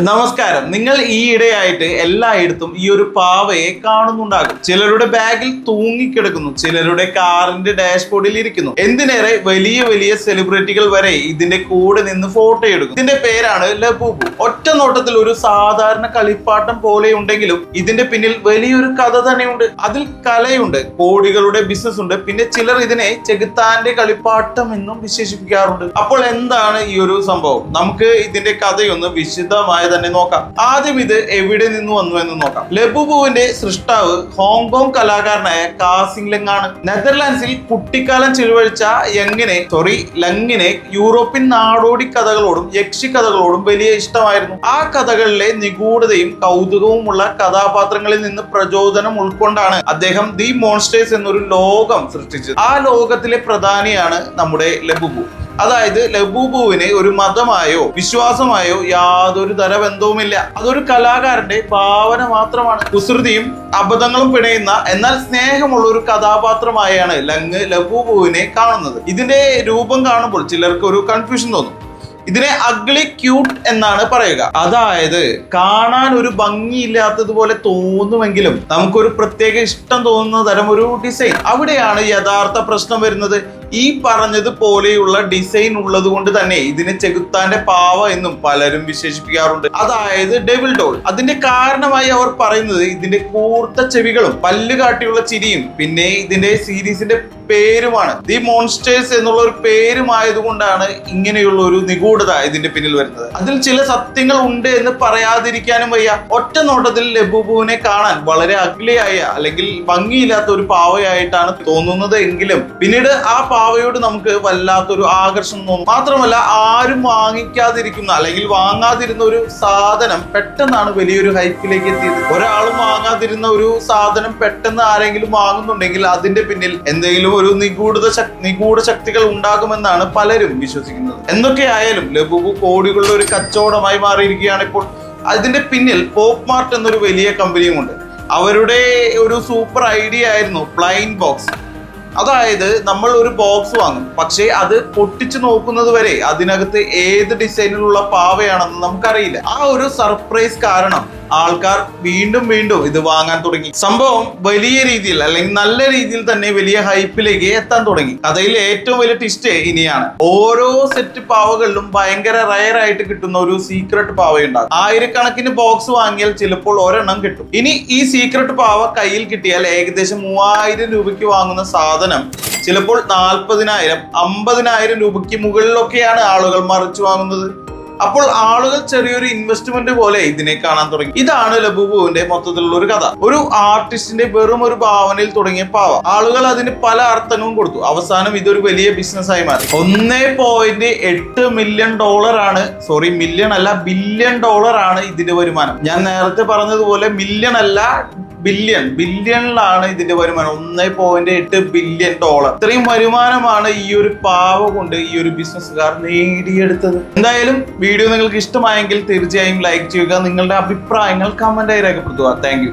നമസ്കാരം. നിങ്ങൾ ഈ ഇടയായിട്ട് എല്ലായിടത്തും ഈ ഒരു പാവയെ കാണുന്നുണ്ടാകും. ചിലരുടെ ബാഗിൽ തൂങ്ങിക്കിടക്കുന്നു. ചിലരുടെ കാറിന്റെ ഡാഷ്ബോർഡിൽ ഇരിക്കുന്നു. എന്തിനേറെ വലിയ വലിയ സെലിബ്രിറ്റികൾ വരെ ഇതിന്റെ കൂടെ നിന്ന് ഫോട്ടോ എടുക്കും. ഇതിന്റെ പേരാണ് ലബൂബു. ഒറ്റ നോട്ടത്തിൽ ഒരു സാധാരണ കളിപ്പാട്ടം പോലെ ഉണ്ടെങ്കിലും ഇതിന്റെ പിന്നിൽ വലിയൊരു കഥ തന്നെയുണ്ട്. അതിൽ കലയുണ്ട്. കോടികളുടെ ബിസിനസ് ഉണ്ട്. പിന്നെ ചിലർ ഇതിനെ ചെകുത്താന്റെ കളിപ്പാട്ടം എന്നും വിശേഷിപ്പിക്കാറുണ്ട്. അപ്പോൾ എന്താണ് ഈ ഒരു സംഭവം? നമുക്ക് ഇതിന്റെ കഥയൊന്ന് വിശദമായി തന്നെ നോക്കാം. ആദ്യം ഇത് എവിടെ നിന്ന് വന്നു എന്ന് നോക്കാം. ലബുബുവിന്റെ സൃഷ്ടാവ് ഹോങ്കോങ് കലാകാരനായ കാസിംഗ് ലങ് ആണ്. നെതർലാൻഡ്സിൽ കുട്ടിക്കാലം ചിലവഴിച്ച യങ്ങിനെ സോറി ലങ്ങിനെ യൂറോപ്യൻ നാടോടി കഥകളോടും യക്ഷി കഥകളോടും വലിയ ഇഷ്ടമായിരുന്നു. ആ കഥകളിലെ നിഗൂഢതയും കൗതുകവുമുള്ള കഥാപാത്രങ്ങളിൽ നിന്ന് പ്രചോദനം ഉൾക്കൊണ്ടാണ് അദ്ദേഹം ദി മോൺസ്റ്റേഴ്സ് എന്നൊരു ലോകം സൃഷ്ടിച്ചത്. ആ ലോകത്തിലെ പ്രധാനിയാണ് നമ്മുടെ ലബുബു. അതായത് ലബൂബുവിന് ഒരു മതമായോ വിശ്വാസമായോ യാതൊരു തര ബന്ധവുമില്ല അതൊരു കലാകാരന്റെ ഭാവന മാത്രമാണ്. കുസൃതിയും അബദ്ധങ്ങളും പിണയുന്ന എന്നാൽ സ്നേഹമുള്ള ഒരു കഥാപാത്രമായാണ് ലങ് ലബൂബുവിനെ കാണുന്നത്. ഇതിന്റെ രൂപം കാണുമ്പോൾ ചിലർക്ക് ഒരു കൺഫ്യൂഷൻ തോന്നും. ഇതിനെ അഗ്ലി ക്യൂട്ട് എന്നാണ് പറയുക. അതായത് കാണാൻ ഒരു ഭംഗിയില്ലാത്തതുപോലെ തോന്നുമെങ്കിലും നമുക്കൊരു പ്രത്യേക ഇഷ്ടം തോന്നുന്ന തരം ഒരു ഡിസൈൻ അവിടെയാണ് യഥാർത്ഥ പ്രശ്നം വരുന്നത്. ഈ പറഞ്ഞത് പോലെയുള്ള ഡിസൈൻ ഉള്ളത് കൊണ്ട് തന്നെ ഇതിനെ ചെകുത്താന്റെ പാവ എന്നും പലരും വിശേഷിപ്പിക്കാറുണ്ട്. അതായത് ഡെവിൾ ഡോൾ അതിന്റെ കാരണമായി അവർ പറയുന്നത് ഇതിന്റെ കൂർത്ത ചെവികളും പല്ല് കാട്ടിയുള്ള ചിരിയും പിന്നെ ഇതിന്റെ സീരീസിന്റെ പേരുമാണ്. ദി മോൺസ്റ്റേഴ്സ് എന്നുള്ള ഒരു പേരുമായതുകൊണ്ടാണ് ഇങ്ങനെയുള്ള ഒരു നിഗൂഢത ഇതിന്റെ പിന്നിൽ വരുന്നത്. അതിൽ ചില സത്യങ്ങൾ ഉണ്ട് എന്ന് പറയാതിരിക്കാനും വയ്യ. ഒറ്റ നോട്ടത്തിൽ ലബുബുവിനെ കാണാൻ വളരെ അഗ്ലിയായ അല്ലെങ്കിൽ ഭംഗിയില്ലാത്ത ഒരു പാവയായിട്ടാണ് തോന്നുന്നത് എങ്കിലും പിന്നീട് ആ പാവയോട് നമുക്ക് വല്ലാത്തൊരു ആകർഷണം തോന്നും. മാത്രമല്ല ആരും വാങ്ങിക്കാതിരിക്കുന്ന അല്ലെങ്കിൽ വാങ്ങാതിരുന്ന ഒരു സാധനം പെട്ടെന്നാണ് വലിയൊരു ഹൈപ്പിലേക്ക് എത്തിയത്. ഒരാളും വാങ്ങാതിരുന്ന ഒരു സാധനം പെട്ടെന്ന് ആരെങ്കിലും വാങ്ങുന്നുണ്ടെങ്കിൽ അതിന്റെ പിന്നിൽ എന്തെങ്കിലും ഒരു നിഗൂഢത നിഗൂഢ ശക്തികൾ ഉണ്ടാകുമെന്നാണ് പലരും വിശ്വസിക്കുന്നത്. എന്തൊക്കെയായാലും ലഘു കോടികളുടെ ഒരു കച്ചവടമായി മാറിയിരിക്കുകയാണ് ഇപ്പോൾ. അതിന്റെ പിന്നിൽ പോപ്പ് മാർട്ട് എന്നൊരു വലിയ കമ്പനിയുമുണ്ട്. അവരുടെ ഒരു സൂപ്പർ ഐഡിയ ആയിരുന്നു പ്ലൈൻ ബോക്സ്. അതായത് നമ്മൾ ഒരു ബോക്സ് വാങ്ങും. പക്ഷേ അത് പൊട്ടിച്ചു നോക്കുന്നത് വരെ അതിനകത്ത് ഏത് ഡിസൈനിലുള്ള പാവയാണെന്ന് നമുക്കറിയില്ല. ആ ഒരു സർപ്രൈസ് കാരണം ആൾക്കാർ വീണ്ടും വീണ്ടും ഇത് വാങ്ങാൻ തുടങ്ങി. സംഭവം വലിയ രീതിയിൽ അല്ലെങ്കിൽ നല്ല രീതിയിൽ തന്നെ വലിയ ഹൈപ്പിലേക്ക് എത്താൻ തുടങ്ങി. കഥയിൽ ഏറ്റവും വലിയ ട്വിസ്റ്റ് ഇനിയാണ്. ഓരോ സെറ്റ് പാവകളിലും ഭയങ്കര റയർ ആയിട്ട് കിട്ടുന്ന ഒരു സീക്രട്ട് പാവയുണ്ടാകും ആയിരക്കണക്കിന് ബോക്സ് വാങ്ങിയാൽ ചിലപ്പോൾ ഒരെണ്ണം കിട്ടും. ഇനി ഈ സീക്രട്ട് പാവ കയ്യിൽ കിട്ടിയാൽ ഏകദേശം മൂവായിരം രൂപയ്ക്ക് വാങ്ങുന്ന സാധനം ചിലപ്പോൾ നാൽപ്പതിനായിരം അമ്പതിനായിരം രൂപയ്ക്ക് മുകളിലൊക്കെയാണ് ആളുകൾ മറിച്ചു വാങ്ങുന്നത്. അപ്പോൾ ആളുകൾ ചെറിയൊരു ഇൻവെസ്റ്റ്മെന്റ് പോലെ ഇതിനെ കാണാൻ തുടങ്ങി. ഇതാണ് ലബുബുവിന്റെ മൊത്തത്തിലുള്ള ഒരു കഥ. ഒരു ആർട്ടിസ്റ്റിന്റെ വെറും ഒരു ഭാവനയിൽ തുടങ്ങിയ പാവ. ആളുകൾ അതിന് പല അർത്ഥങ്ങളും കൊടുത്തു. അവസാനം ഇതൊരു വലിയ ബിസിനസ് ആയി മാറി. ഒന്നേ പോയിന്റ് എട്ട് മില്യൺ ഡോളർ ആണ്. സോറി മില്യൺ അല്ല ബില്യൺ ഡോളർ ആണ് ഇതിന്റെ വരുമാനം. ഞാൻ നേരത്തെ പറഞ്ഞതുപോലെ മില്യൺ അല്ല ബില്യൺ ബില്യണിലാണ് ഇതിന്റെ വരുമാനം. ഒന്നേ പോയിന്റ് എട്ട് ബില്യൺ ഡോളർ ഇത്രയും വരുമാനമാണ് ഈ ഒരു പാവ കൊണ്ട് ഈ ഒരു ബിസിനസ്സുകാർ നേടിയെടുത്തത്. എന്തായാലും വീഡിയോ നിങ്ങൾക്ക് ഇഷ്ടമായെങ്കിൽ തീർച്ചയായും ലൈക്ക് ചെയ്യുക. നിങ്ങളുടെ അഭിപ്രായങ്ങൾ കമന്റായി രേഖപ്പെടുത്തുക. താങ്ക്